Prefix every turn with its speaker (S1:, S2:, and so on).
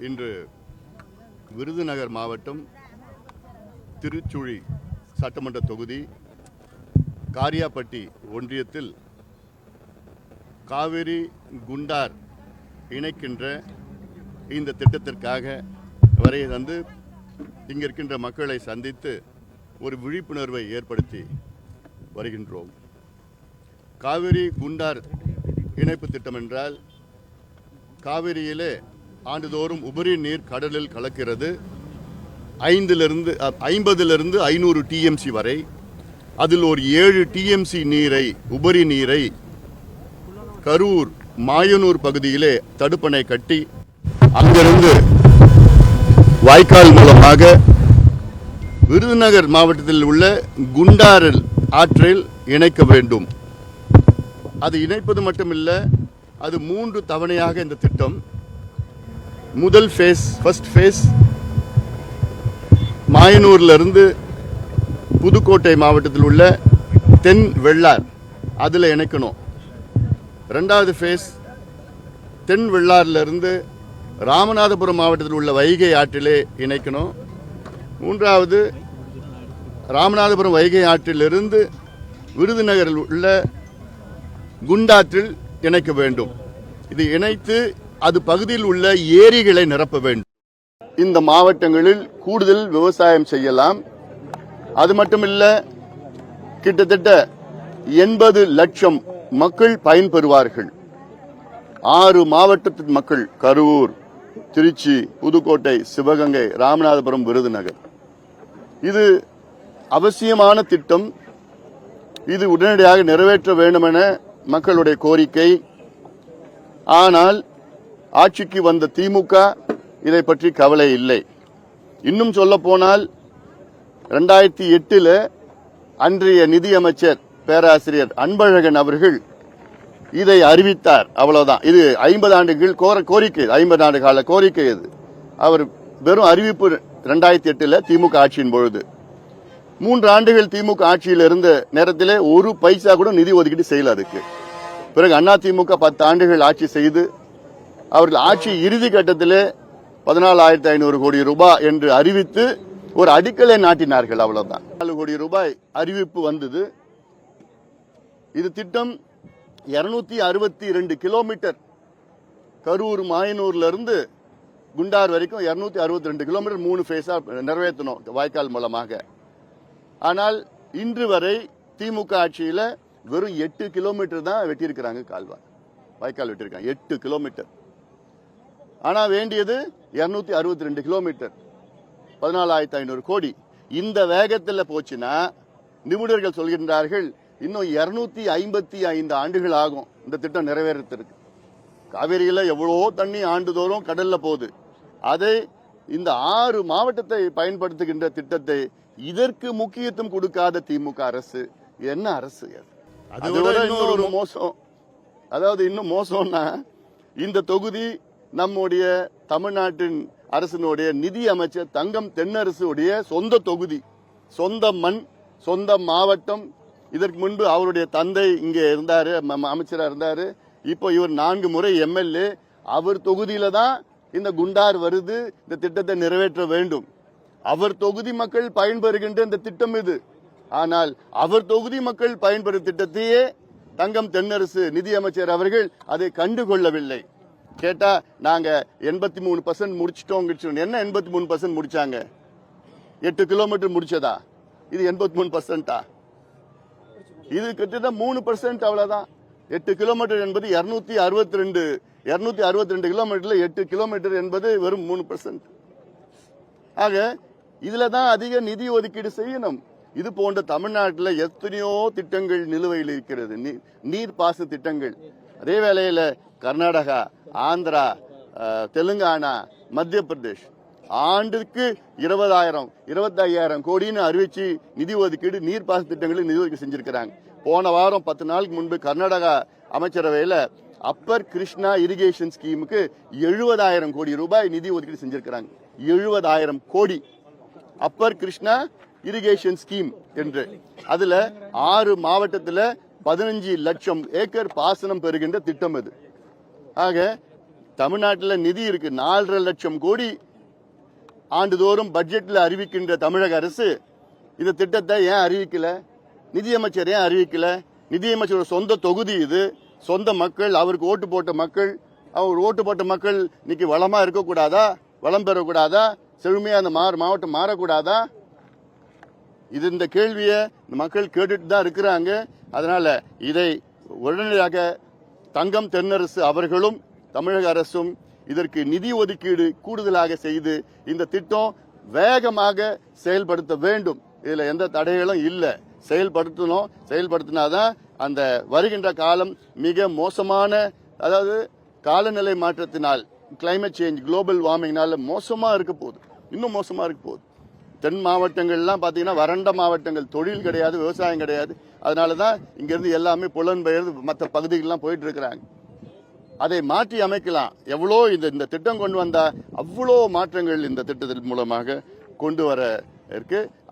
S1: இன்று விருதுநகர் மாவட்டம் திருச்சுழி சட்டமன்ற தொகுதி காரியாப்பட்டி ஒன்றியத்தில் காவிரி குண்டார் இணைக்கின்ற இந்த திட்டத்திற்காக வரைய தந்து இங்கே இருக்கின்ற மக்களை சந்தித்து ஒரு விழிப்புணர்வை ஏற்படுத்தி வருகின்றோம். காவிரி குண்டார் இணைப்பு திட்டம் என்றால் காவிரியிலே ஆண்டுதோறும் உபரி நீர் கடலில் கலக்கிறது. ஐந்திலிருந்து ஐம்பதிலிருந்து ஐநூறு டிஎம்சி வரை. அதில் ஒரு ஏழு டிஎம்சி நீரை உபரி நீரை கரூர் மாயனூர் பகுதியிலே தடுப்பணை கட்டி அங்கிருந்து வாய்க்கால் மூலமாக விருதுநகர் மாவட்டத்தில் உள்ள குண்டாரில் ஆற்றில் இணைக்க வேண்டும். அது இணைப்பது மட்டுமில்லை அது மூன்று தவணையாக இந்த திட்டம் முதல் ஃபேஸ் ஃபர்ஸ்ட் ஃபேஸ் மாயனூர்லேருந்து புதுக்கோட்டை மாவட்டத்தில் உள்ள தென் வெள்ளார். அதில் இணைக்கணும். ரெண்டாவது ஃபேஸ் தென் வெள்ளாறிலிருந்து ராமநாதபுரம் மாவட்டத்தில் உள்ள வைகை ஆற்றிலே இணைக்கணும். மூன்றாவது ராமநாதபுரம் வைகை ஆற்றிலிருந்து விருதுநகரில் உள்ள குண்டாற்றில் இணைக்க வேண்டும். இது இணைத்து அது பகுதியில் உள்ள ஏரிகளை நிரப்ப வேண்டும். இந்த மாவட்டங்களில் கூடுதல் விவசாயம் செய்யலாம். அது மட்டுமில்ல கிட்டத்தட்ட எண்பது லட்சம் மக்கள் பயன்பெறுவார்கள். ஆறு மாவட்டத்தின் மக்கள் கரூர் திருச்சி புதுக்கோட்டை சிவகங்கை ராமநாதபுரம் விருதுநகர். இது அவசியமான திட்டம். இது உடனடியாக நிறைவேற்ற வேண்டும் என மக்களுடைய கோரிக்கை. ஆனால் ஆட்சிக்கு வந்த திமுக இதை பற்றி கவலை இல்லை. இன்னும் சொல்ல போனால் ரெண்டாயிரத்தி எட்டில் அன்றைய நிதியமைச்சர் பேராசிரியர் அன்பழகன் அவர்கள் இதை அறிவித்தார். அவ்வளவுதான். இது ஐம்பது ஆண்டுகள் கோர கோரிக்கை ஐம்பது ஆண்டு கால கோரிக்கை இது. அவர் வெறும் அறிவிப்பு ரெண்டாயிரத்தி எட்டில் திமுக ஆட்சியின் பொழுது. மூன்று ஆண்டுகள் திமுக ஆட்சியில் இருந்த நேரத்திலே ஒரு பைசா கூட நிதி ஒதுக்கீடு செய்யல அதுக்கு. பிறகு அண்ணா திமுக பத்து ஆண்டுகள் ஆட்சி செய்து அவர்கள் ஆட்சி இறுதி கட்டத்திலே பதினாலாயிரத்தி ஐநூறு கோடி ரூபாய் என்று அறிவித்து ஒரு அடிக்கலை நாட்டினார்கள் அவ்வளவுதான். நாலு கோடி ரூபாய் அறிவிப்பு வந்தது. இது திட்டம் இருநூத்தி அறுபத்தி ரெண்டு கிலோமீட்டர். கரூர் மாயனூர்ல இருந்து குண்டார் வரைக்கும் இருநூத்தி அறுபத்தி ரெண்டு கிலோமீட்டர் மூணு ஃபேஸா நிறைவேற்றணும் வாய்க்கால் மூலமாக. ஆனால் இன்று வரை திமுக ஆட்சியில் வெறும் எட்டு கிலோமீட்டர் தான் வெட்டியிருக்கிறாங்க கால்வாய். வாய்க்கால் வெட்டியிருக்காங்க எட்டு கிலோமீட்டர். ஆனா வேண்டியது இருநூத்தி அறுபத்தி ரெண்டு கிலோமீட்டர் பதினாலாயிரத்தி ஐநூறு கோடி. இந்த வேகத்தில் போச்சுன்னா நிபுணர்கள் சொல்கின்றார்கள் இன்னும் இருநூத்தி ஐம்பத்தி ஐந்து ஆண்டுகள் ஆகும் இந்த திட்டம் நிறைவேறத்திற்கு காவேரியில எவ்வளவோ தண்ணி ஆண்டுதோறும் கடல்ல போகுது. அதை இந்த ஆறு மாவட்டத்தை பயன்படுத்துகின்ற திட்டத்தை இதற்கு முக்கியத்துவம் கொடுக்காத திமுக அரசு என்ன அரசு இன்னொரு மோசம். அதாவது இன்னும் மோசம்னா இந்த தொகுதி நம்முடைய தமிழ்நாட்டின் அரசினுடைய நிதி அமைச்சர் தங்கம் தென்னரசுடைய சொந்த தொகுதி சொந்த மண் சொந்த மாவட்டம். இதற்கு முன்பு அவருடைய தந்தை இங்கே இருந்தார் அமைச்சராக இருந்தார். இப்போ இவர் நான்கு முறை எம்எல்ஏ. அவர் தொகுதியில தான் இந்த குண்டார் வருது இந்த திட்டத்தை நிறைவேற்ற வேண்டும். அவர் தொகுதி மக்கள் பயன்பெறுகின்ற இந்த திட்டம் இது. ஆனால் அவர் தொகுதி மக்கள் பயன்பெறும் திட்டத்தையே தங்கம் தென்னரசு நிதியமைச்சர் அவர்கள் அதை கண்டுகொள்ளவில்லை. கேட்டா நாங்க எண்பத்தி மூணு பர்சன்ட் முடிச்சிட்டோம் என்ன எண்பத்தி மூணு பர்சன்ட் முடிச்சாங்க? எட்டு கிலோமீட்டர் முடிச்சதா? இது எண்பத்தி மூணு பர்சன்டா இது கிட்டத்தட்ட மூணு பர்சன்ட் அவ்வளவுதான். எட்டு கிலோமீட்டர் என்பது இருநூத்தி அறுபத்தி ரெண்டு. இருநூத்தி அறுபத்தி ரெண்டு கிலோமீட்டர்ல எட்டு கிலோமீட்டர் என்பது வெறும் மூணு பர்சன்ட் ஆக இதில் தான் அதிக நிதி ஒதுக்கீடு செய்யணும். இது போன்ற தமிழ்நாட்டில் எத்தனையோ திட்டங்கள் நிலுவையில் இருக்கிறது. நீ- நீர் பாச திட்டங்கள். அதே வேளையில கர்நாடகா ஆந்திரா தெலுங்கானா மத்திய பிரதேஷ் ஆண்டுக்கு இருபதாயிரம் இருபத்தையாயிரம் கோடின்னு அறிவிச்சு நிதி ஒதுக்கீடு நீர் பாசன திட்டங்களுக்கு நிதி ஒதுக்கீடு செஞ்சிருக்கிறாங்க. போன வாரம் பத்து நாளுக்கு முன்பு கர்நாடகா அமைச்சரவையில் அப்பர் கிருஷ்ணா இரிகேஷன் ஸ்கீமுக்கு எழுபதாயிரம் கோடி ரூபாய் நிதி ஒதுக்கீடு செஞ்சிருக்கிறாங்க. எழுபதாயிரம் கோடி. அப்பர் கிருஷ்ணா இரிகேஷன் ஸ்கீம் என்று. அதுல ஆறு மாவட்டத்தில் பதினஞ்சு லட்சம் ஏக்கர் பாசனம் பெறுகின்ற திட்டம் அது. ஆக தமிழ்நாட்டில் நிதி இருக்கு நாலரை லட்சம் கோடி. ஆண்டுதோறும் பட்ஜெட்டில் அறிவிக்கின்ற தமிழக அரசு இந்த திட்டத்தை ஏன் அறிவிக்கல? நிதியமைச்சர் ஏன் அறிவிக்கல? நிதியமைச்சரோட சொந்த தொகுதி இது. சொந்த மக்கள் அவருக்கு ஓட்டு போட்ட மக்கள். அவர் ஓட்டு போட்ட மக்கள் இன்னைக்கு வளமா இருக்கக்கூடாதா? வளம் பெறக்கூடாதா? செழுமையா அந்த மாறு மாவட்டம் மாறக்கூடாதா? இது இந்த கேள்வியை இந்த மக்கள் கேட்டுட்டு தான் இருக்கிறாங்க. அதனால இதை உடனடியாக தங்கம் தென்னரசு அவர்களும் தமிழக அரசும் இதற்கு நிதி ஒதுக்கீடு கூடுதலாக செய்து இந்த திட்டம் வேகமாக செயல்படுத்த வேண்டும். இதுல எந்த தடைகளும் இல்லை. செயல்படுத்தணும். செயல்படுத்தினாதான் அந்த வருகின்ற காலம் மிக மோசமான அதாவது காலநிலை மாற்றத்தினால் கிளைமேட் சேஞ்ச் குளோபல் வார்மிங்னால மோசமா இருக்க போகுது. இன்னும் மோசமா இருக்க போகுது. தென் மாவட்டங்கள்லாம் பார்த்தீங்கன்னா வறண்ட மாவட்டங்கள். தொழில் கிடையாது விவசாயம் கிடையாது. அதனால தான் இங்கிருந்து எல்லாமே புலன்பெயர்ந்து மற்ற பகுதிகளெலாம் போயிட்டு இருக்கிறாங்க அதை மாற்றி அமைக்கலாம். எவ்வளோ இந்த இந்த திட்டம் கொண்டு வந்தால் அவ்வளோ மாற்றங்கள் இந்த திட்டத்தின் மூலமாக கொண்டு வர இருக்கு.